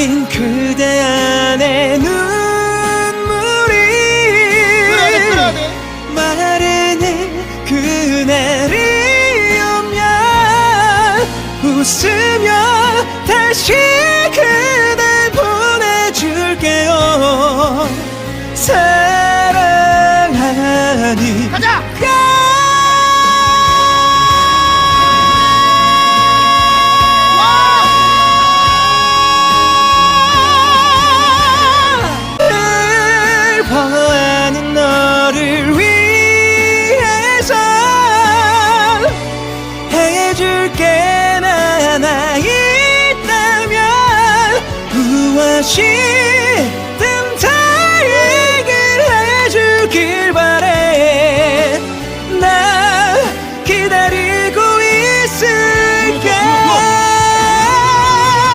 고인 그대 안에 눈물이 마르는 그날이 오면 웃으며 다시 그댈 보내줄게요 사랑하니 가자! 해줄게. 나 하나 있다면 무엇이든